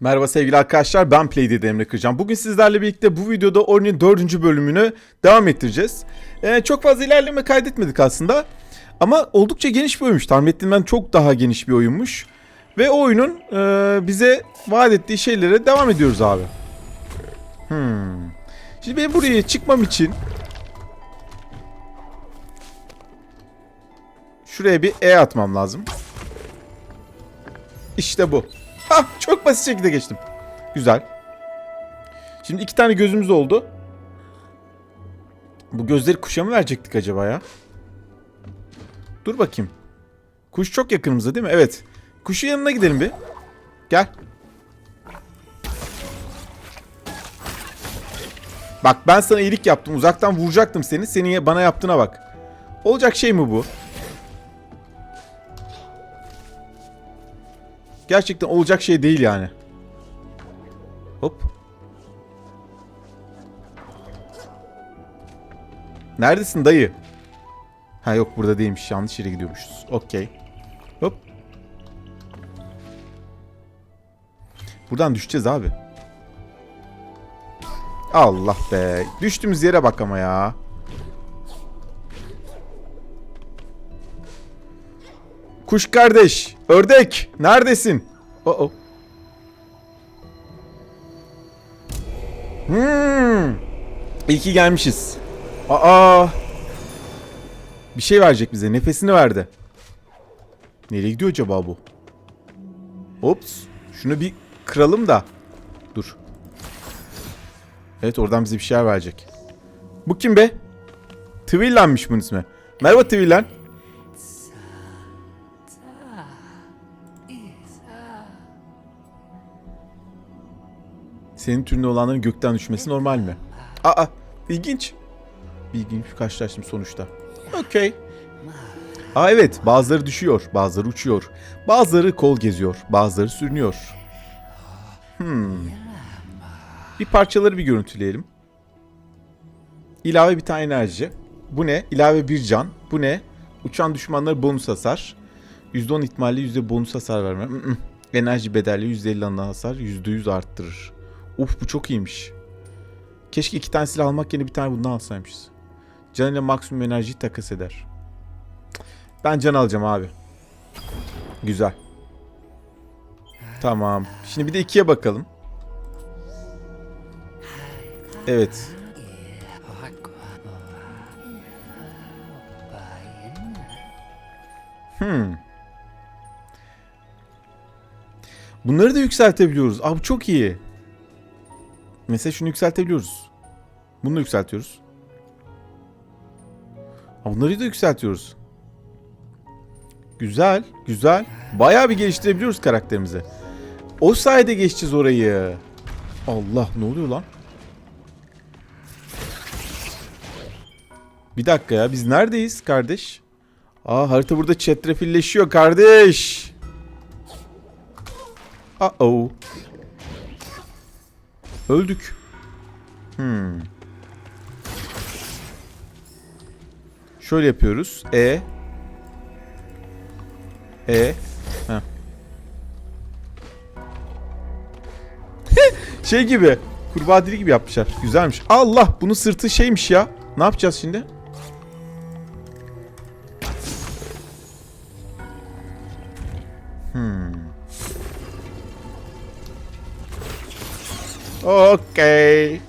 Merhaba sevgili arkadaşlar ben Playdead Emre Kırcan. Bugün sizlerle birlikte bu videoda oyunun 4. bölümünü devam ettireceğiz. Ee, çok fazla ilerleme kaydetmedik aslında. Ama oldukça geniş bir oyunmuş. Tahmin ettiğimden çok daha geniş bir oyunmuş. Ve oyunun e, bize vaat ettiği şeylere devam ediyoruz abi. Hmm. Şimdi benim buraya çıkmam için şuraya bir E atmam lazım. İşte bu. Çok basit şekilde geçtim. Güzel. Şimdi iki tane gözümüz oldu. Bu gözleri kuşa mı verecektik acaba ya? Dur bakayım. Kuş çok yakınımızda değil mi? Evet. Kuşun yanına gidelim bir. Gel. Bak ben sana iyilik yaptım. Uzaktan vuracaktım seni. Senin bana yaptığına bak. Olacak şey mi bu? Gerçekten olacak şey değil yani. Hop. Neredesin dayı? Ha yok burada değilmiş. Yanlış yere gidiyormuşuz. Okey. Hop. Buradan düşeceğiz abi. Allah be. Düştüğümüz yere bak ama ya. Kuş kardeş, ördek, neredesin? Oh oh. Hmm. İyi ki gelmişiz. Aa. Bir şey verecek bize. Nefesini verdi. Nereye gidiyor acaba bu? Ops. Şunu bir kıralım da. Dur. Evet oradan bize bir şeyler verecek. Bu kim be? Twillen'miş bunun ismi. Merhaba Twillen. Senin türünde olanların gökten düşmesi normal mi? Aa, ilginç. İlginç bir karşılaştım sonuçta. Okey. Aa evet, bazıları düşüyor, bazıları uçuyor. Bazıları kol geziyor, bazıları sürünüyor. Hmm. Bir parçaları bir görüntüleyelim. İlave bir tane enerji. Bu ne? İlave bir can. Bu ne? Uçan düşmanlara bonus hasar. %10 ihtimalle %1 bonus hasar verme. Enerji bedelli %50 alan hasar %100 arttırır. Uf bu çok iyiymiş. Keşke iki tane silah almak yerine bir tane bundan alsaymışız. Can ile maksimum enerjiyi takas eder. Ben can alacağım abi. Güzel. Tamam. Şimdi bir de ikiye bakalım. Evet. Hmm. Bunları da yükseltebiliyoruz. Abi çok iyi. Mesela şunu yükseltebiliyoruz. Bunu da yükseltiyoruz. Ha, Bunları da yükseltiyoruz. Güzel, güzel. Bayağı bir geliştirebiliyoruz karakterimizi. O sayede geçeceğiz orayı. Allah ne oluyor lan? Bir dakika ya biz neredeyiz kardeş? Aa harita burada çetrefilleşiyor kardeş. Uh oh. Öldük. Hmm. Şöyle yapıyoruz. E. E. Heh. şey gibi. Kurbağa dili gibi yapmışlar. Güzelmiş. Allah bunun sırtı şeymiş ya. Ne yapacağız şimdi? Hmm. Okey.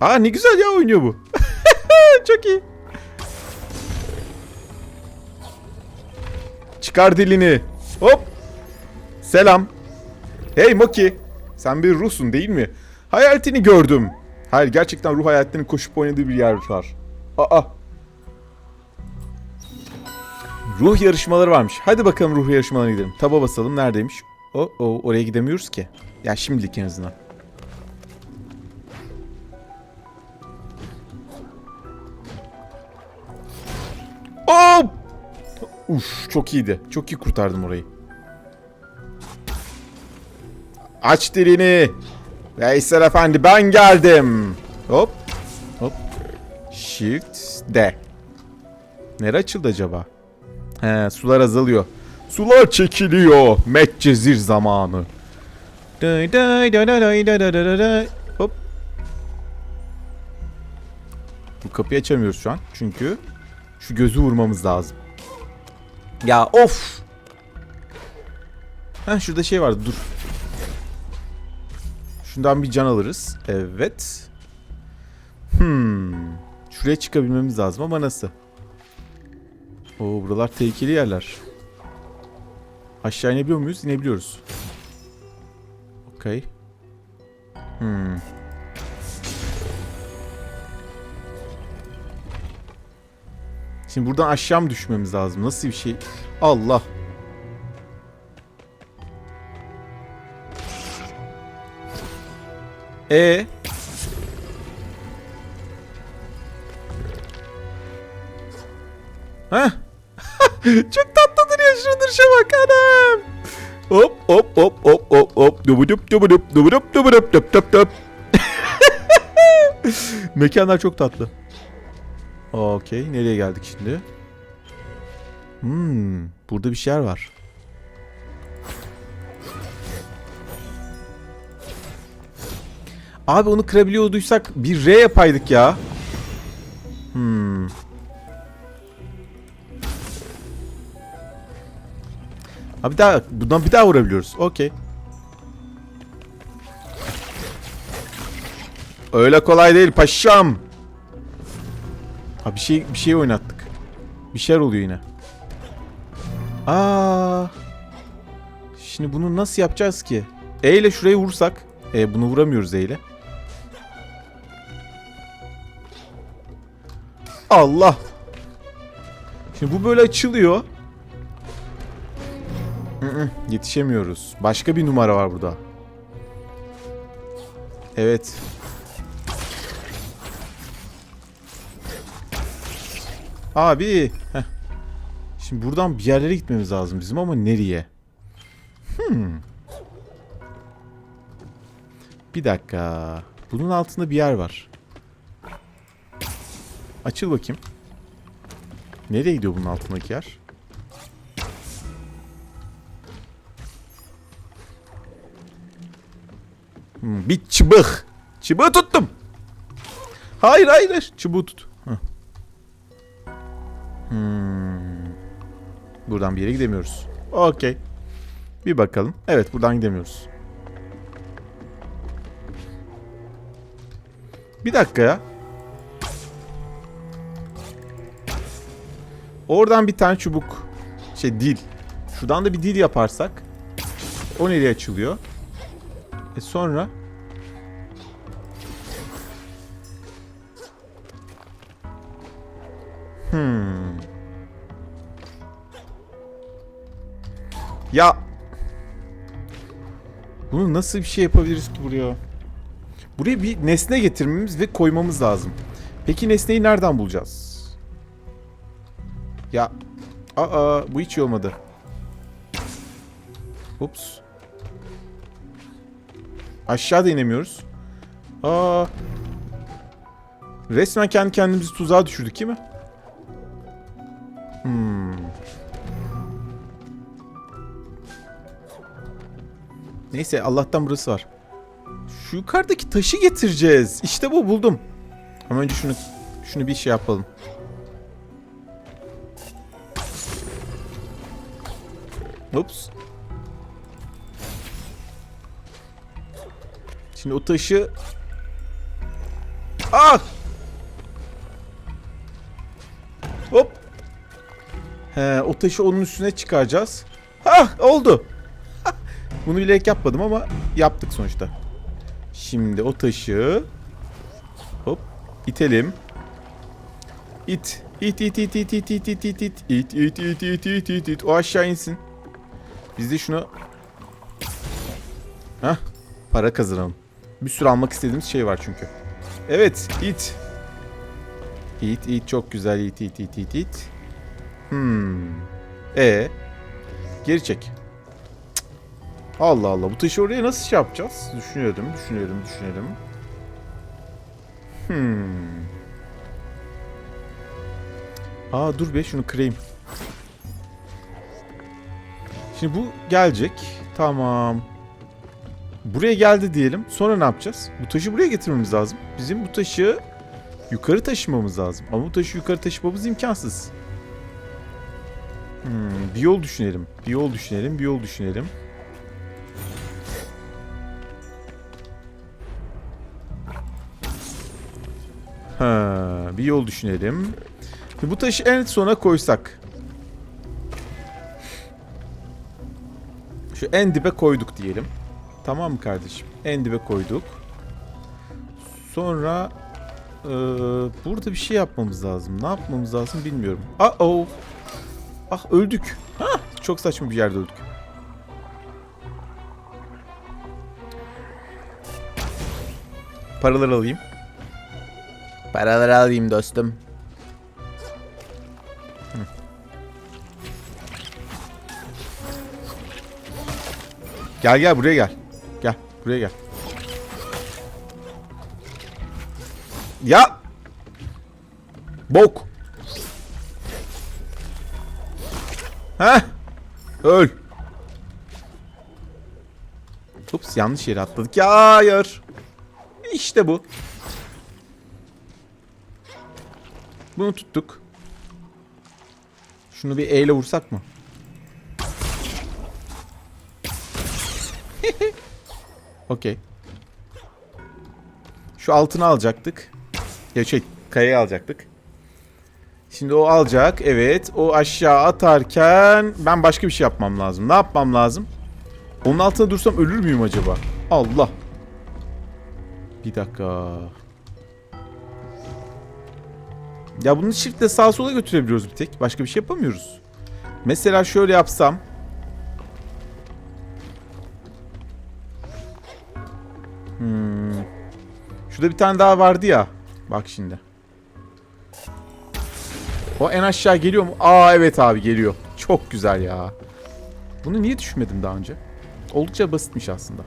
Aa ne güzel ya oynuyor bu. Çok iyi. Çıkar dilini. Hop. Selam. Hey Moki. Sen bir ruhsun değil mi? Hayaletini gördüm. Hayır gerçekten ruh hayaletinin koşup oynadığı bir yer var. Aa. Ruh yarışmaları varmış. Hadi bakalım ruh yarışmalarına gidelim. Taba basalım. Neredeymiş? O, o oraya gidemiyoruz ki. Ya şimdilik en azından. Hop! Uf çok iyiydi. Çok iyi kurtardım orayı. Aç dilini. Veysel Efendi ben geldim. Hop. Hop. Shift D. Nere açıldı acaba? He sular azalıyor. Sular çekiliyor. Medcezir zamanı. Day day day day day day day day. Hop. Bu kapıyı açamıyoruz şu an. Çünkü şu gözü vurmamız lazım. Ya of. Ha şurada şey vardı dur. Şundan bir can alırız. Evet. Hmm. Şuraya çıkabilmemiz lazım ama nasıl? Oo buralar tehlikeli yerler. Aşağı inebiliyor muyuz? İnebiliyoruz. Okey. Hmm. Şimdi buradan aşağı mı düşmemiz lazım? Nasıl bir şey? Allah. E Heh. Çok tatlıdır ya şuna duruşa bak anam. Hop hop hop hop hop. Dubudup dubudup dubudup dubudup dup dup dup. Mekanlar çok tatlı. Okey. Nereye geldik şimdi? Hmm. Burada bir şeyler var. Abi onu kırabiliyorduysak bir R yapaydık ya. Abi bir daha bundan bir daha vurabiliyoruz. Okey. Öyle kolay değil paşam. Ha bir şey bir şey oynattık. Bir şeyler oluyor yine. Aa. Şimdi bunu nasıl yapacağız ki? E ile şurayı vursak. E bunu vuramıyoruz E ile. Allah. Şimdi bu böyle açılıyor. Yetişemiyoruz. Başka bir numara var burada. Evet. Abi. Heh. Şimdi buradan bir yerlere gitmemiz lazım bizim ama nereye? Hmm. Bir dakika. Bunun altında bir yer var. Açıl bakayım. Nereye gidiyor bunun altındaki yer? Bir çıbık. Çıbığı tuttum. Hayır hayır. hayır. Çubuğu tut. Hmm. Buradan bir yere gidemiyoruz. Okey. Bir bakalım. Evet buradan gidemiyoruz. Bir dakika ya. Oradan bir tane çubuk. Şey dil. Şuradan da bir dil yaparsak. O nereye açılıyor? E sonra? Hmm. Ya. Bunu nasıl bir şey yapabiliriz ki buraya? Buraya bir nesne getirmemiz ve koymamız lazım. Peki nesneyi nereden bulacağız? Ya. Aa bu hiç iyi olmadı. Ups. Aşağıda inemiyoruz. Aa. Resmen kendi kendimizi tuzağa düşürdük değil mi? Hmm. Neyse Allah'tan burası var. Şu yukarıdaki taşı getireceğiz. İşte bu buldum. Ama önce şunu şunu bir şey yapalım. Ups. Şimdi o taşı... Ah! Hop. He, o taşı onun üstüne çıkaracağız. Hah oldu. Bunu bilerek yapmadım ama yaptık sonuçta. Şimdi o taşı hop itelim. İt. İt it it it it it it it it it it it it it it it o aşağı insin. Biz de şunu Hah para kazanalım. Bir sürü almak istediğimiz şey var çünkü. Evet it. It it çok güzel it it it it it. Hmm. E geri çek. Allah Allah bu taşı oraya nasıl şey yapacağız? Düşünüyordum, düşünüyordum, düşünüyordum. Hmm. Aa dur be şunu kırayım. Şimdi bu gelecek. Tamam. Buraya geldi diyelim. Sonra ne yapacağız? Bu taşı buraya getirmemiz lazım. Bizim bu taşı yukarı taşımamız lazım. Ama bu taşı yukarı taşımamız imkansız. Hmm, bir yol düşünelim. Bir yol düşünelim. Bir yol düşünelim. Ha, bir yol düşünelim. Bu taşı en sona koysak. Şu en dibe koyduk diyelim. Tamam mı kardeşim? En dibe koyduk. Sonra eee, burada bir şey yapmamız lazım. Ne yapmamız lazım bilmiyorum. Ah oh. Ah öldük. Hah, çok saçma bir yerde öldük. Paraları alayım. Paraları alayım dostum. Hı. Gel gel buraya gel. Gel buraya gel. Ya. Bok. Heh. Öl. Ups yanlış yere atladık. Ya hayır. İşte bu. Bunu tuttuk. Şunu bir E ile vursak mı? Okey. Şu altını alacaktık. Ya şey kayayı alacaktık. Şimdi o alacak. Evet. O aşağı atarken ben başka bir şey yapmam lazım. Ne yapmam lazım? Onun altında dursam ölür müyüm acaba? Allah. Bir dakika. Ya bunu çiftle sağa sola götürebiliyoruz bir tek. Başka bir şey yapamıyoruz. Mesela şöyle yapsam. Hmm. Şurada bir tane daha vardı ya. Bak şimdi. O en aşağı geliyor mu? Aa evet abi geliyor. Çok güzel ya. Bunu niye düşünmedim daha önce? Oldukça basitmiş aslında.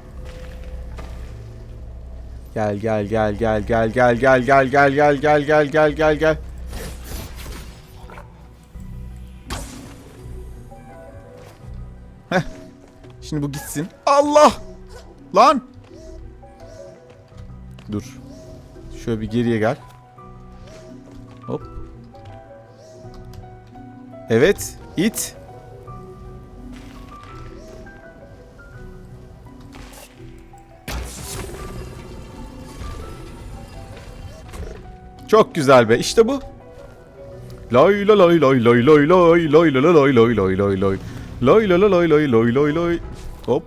Gel gel gel gel gel gel gel gel gel gel gel gel gel gel gel. Heh. Şimdi bu gitsin. Allah! Lan! Dur. Şöyle bir geriye gel. Hop. Evet. it. Çok güzel be. İşte bu. Lay la lay lay lay lay lay lay la la lay lay lay lay lay. Lay la la lay lay lay lay lay. Hop.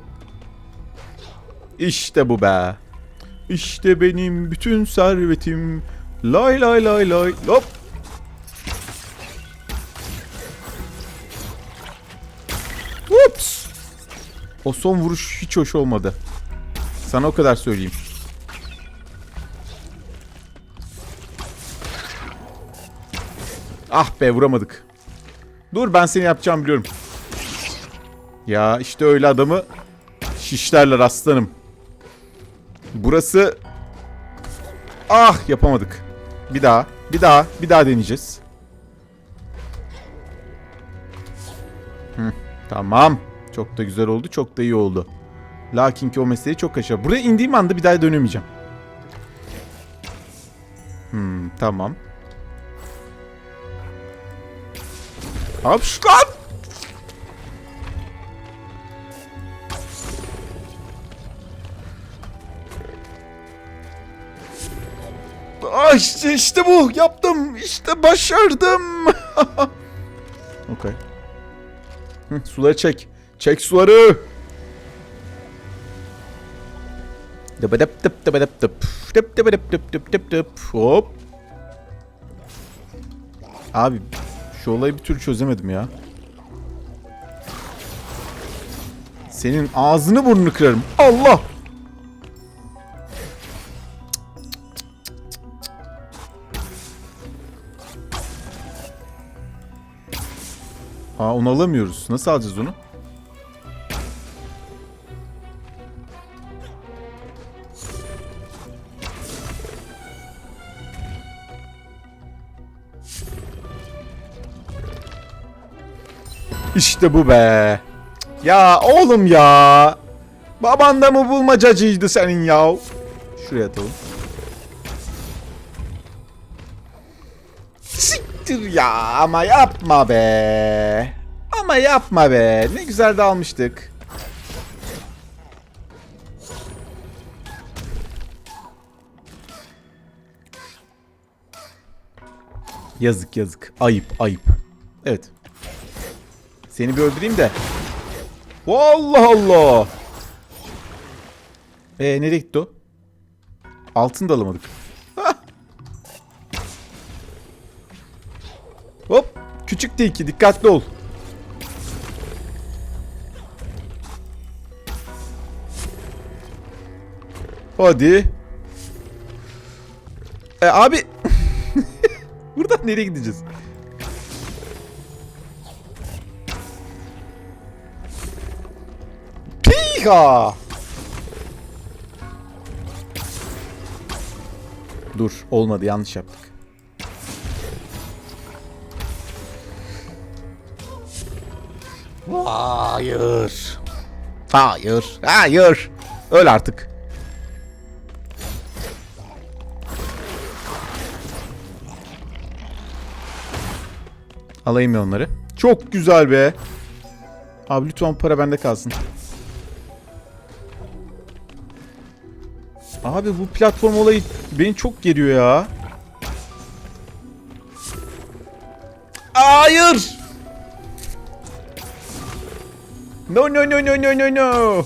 İşte bu be. İşte benim bütün servetim. Lay lay lay lay. Hop. O son vuruş hiç hoş olmadı. Sana o kadar söyleyeyim. Ah be vuramadık. Dur ben seni yapacağım biliyorum. Ya işte öyle adamı şişlerler aslanım. Burası... Ah yapamadık. Bir daha, bir daha, bir daha deneyeceğiz. Hı, tamam. Çok da güzel oldu, çok da iyi oldu. Lakin ki o meseleyi çok kaçar. Buraya indiğim anda bir daha dönemeyeceğim. Hmm, tamam. Hapş lan! Ah işte, işte bu. Yaptım. İşte başardım. Okey. Suları çek. Çek suları. Dıbıdıp dıp dıbıdıp dıp. Dıp dıbıdıp dıp dıp dıp dıp. Hop. Abi şu olayı bir türlü çözemedim ya. Senin ağzını burnunu kırarım. Allah! Aa onu alamıyoruz. Nasıl alacağız onu? İşte bu be. Ya oğlum ya. Baban da mı bulmacacıydı senin ya? Şuraya atalım. Siktir ya ama yapma be. Ama yapma be. Ne güzel de almıştık. Yazık yazık. Ayıp ayıp. Evet. Seni bir öldüreyim de. Allah Allah. Ee nereye gitti o? Altın da alamadık. Hop. Küçük tilki dikkatli ol. Hadi. E, abi. Buradan nereye gideceğiz? Piha! Dur, olmadı. Yanlış yaptık. Hayır. Hayır. Hayır. Öl artık. Alayım ya onları. Çok güzel be. Abi lütfen para bende kalsın. Abi bu platform olayı beni çok geriyor ya. Hayır. No no no no no no no.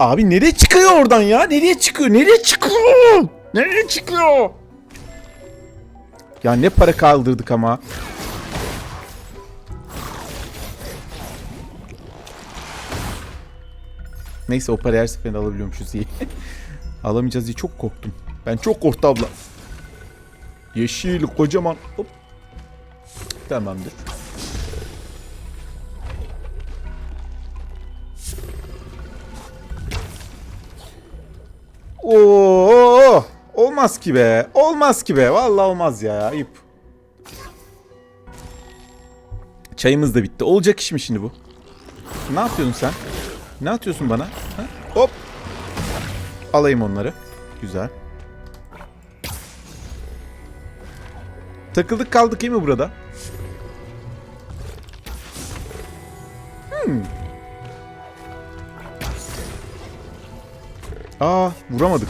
Abi nereye çıkıyor oradan ya? Nereye çıkıyor? Nereye çıkıyor? Nereye çıkıyor? Ya ne para kaldırdık ama. Neyse o parayı her seferinde alabiliyormuşuz iyi. Alamayacağız diye çok korktum. Ben çok korktum abla. Yeşil kocaman. Hop. Tamamdır. Oo, olmaz ki be. Olmaz ki be. Vallahi olmaz ya. Ayıp. Çayımız da bitti. Olacak iş mi şimdi bu? Ne yapıyorsun sen? Ne atıyorsun bana? Hop. Alayım onları. Güzel. Takıldık kaldık değil mi burada? Hmm. Aa vuramadık.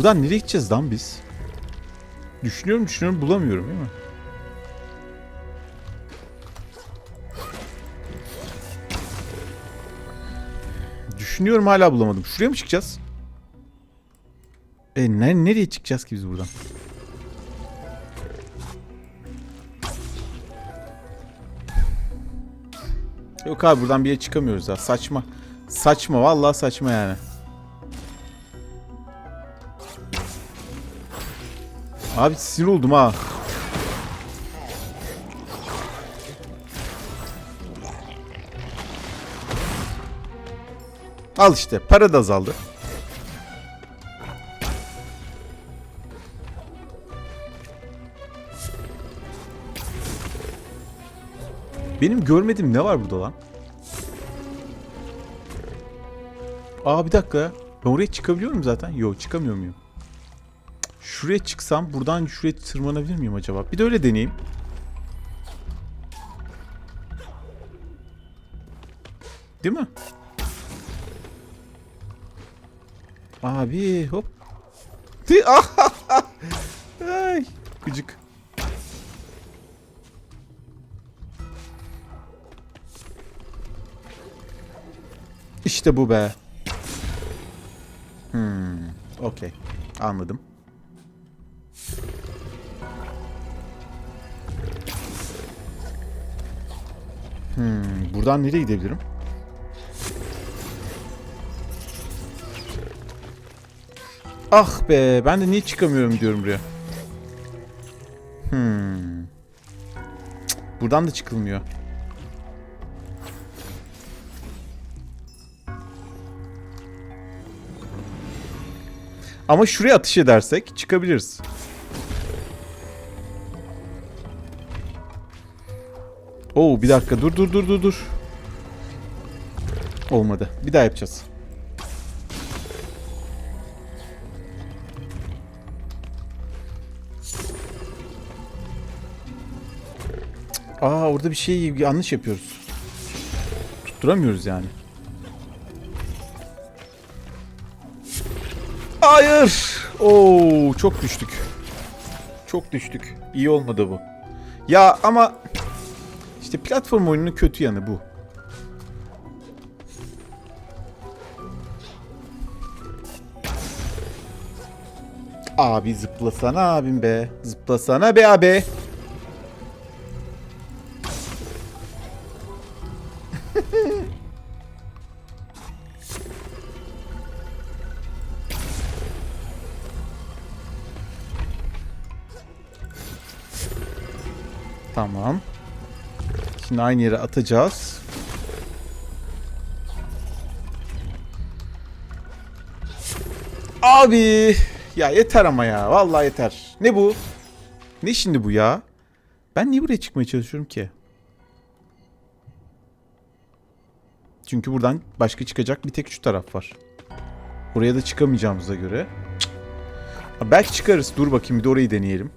Buradan nereye gideceğiz lan biz? Düşünüyorum düşünüyorum bulamıyorum değil mi? Düşünüyorum hala bulamadım. Şuraya mı çıkacağız? E ne, nereye çıkacağız ki biz buradan? Yok abi buradan bir yere çıkamıyoruz ya. Saçma. Saçma vallahi saçma yani. Abi sinir oldum ha. Al işte para da azaldı. Benim görmediğim ne var burada lan? Aa bir dakika. Ben oraya çıkabiliyor muyum zaten? Yok çıkamıyor muyum? Şuraya çıksam buradan şuraya tırmanabilir miyim acaba? Bir de öyle deneyeyim. Değil mi? Abi hop. Ay, gıcık. İşte bu be. Hmm, okey. Anladım. Hmm, buradan nereye gidebilirim? Ah be ben de niye çıkamıyorum diyorum buraya. Hmm. Buradan da çıkılmıyor. Ama şuraya atış edersek çıkabiliriz. Oo bir dakika dur dur dur dur dur. Olmadı. Bir daha yapacağız. Aa orada bir şey yanlış yapıyoruz. Tutturamıyoruz yani. Hayır. Oo çok düştük. Çok düştük. İyi olmadı bu. Ya ama işte platform oyununun kötü yanı bu. Abi zıplasana abim be. Zıplasana be abi. Tamam. Şimdi aynı yere atacağız. Abi ya yeter ama ya. Vallahi yeter. Ne bu? Ne şimdi bu ya? Ben niye buraya çıkmaya çalışıyorum ki? Çünkü buradan başka çıkacak bir tek şu taraf var. Buraya da çıkamayacağımıza göre. Cık. Belki çıkarız. Dur bakayım bir de orayı deneyelim.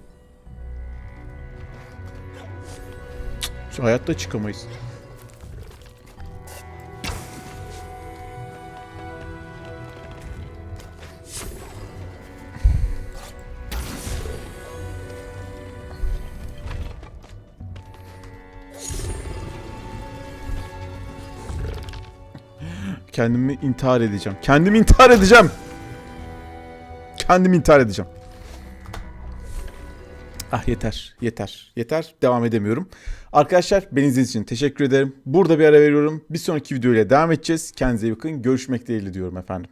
Hayatta çıkamayız. Kendimi intihar edeceğim. Kendimi intihar edeceğim. Kendimi intihar edeceğim. Ah yeter, yeter, yeter. Devam edemiyorum. Arkadaşlar beni izlediğiniz için teşekkür ederim. Burada bir ara veriyorum. Bir sonraki videoyla devam edeceğiz. Kendinize iyi bakın. Görüşmek dileğiyle diyorum efendim.